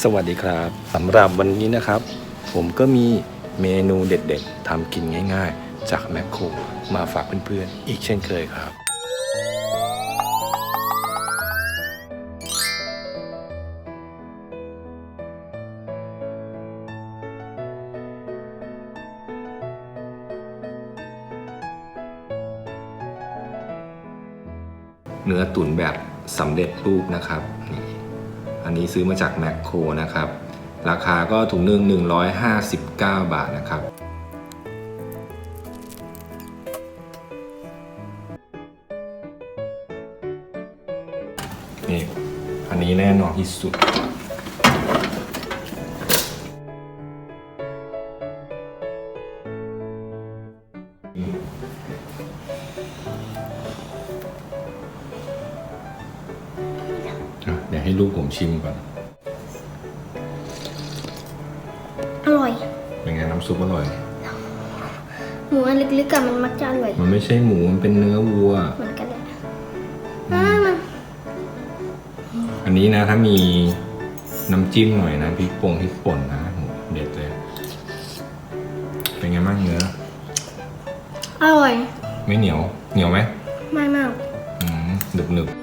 สวัสดีครับสำหรับวันนี้นะครับ ผมก็มีเมนูเด็ดๆทำกินง่ายๆ จากแมคโครมาฝากเพื่อนๆ อีกเช่นเคยครับ เนื้อตุ๋นแบบสำเร็จรูปนะครับนี่ อันนี้ซื้อมาจากแมคโครนะครับ ราคาก็ถุงหนึ่ง159 บาทนะครับ นี่ อันนี้แน่นอนที่สุด เดี๋ยวให้ลูกผมชิมก่อน อร่อย เป็นไงน้ำซุปอร่อย หมูอันลึกๆกับมันมักจะอร่อย มันไม่ใช่หมูมันเป็นเนื้อวัว เหมือนกันเลยอ่ามันอันนี้นะถ้ามีน้ำจิ้มหน่อยนะพริกป่งพริกป่นนะโหเด็ดเลย เป็นไงบ้างเนื้อ อร่อย ไม่เหนียว เหนียวไหมไม่มากอืมหนึบหนึบๆ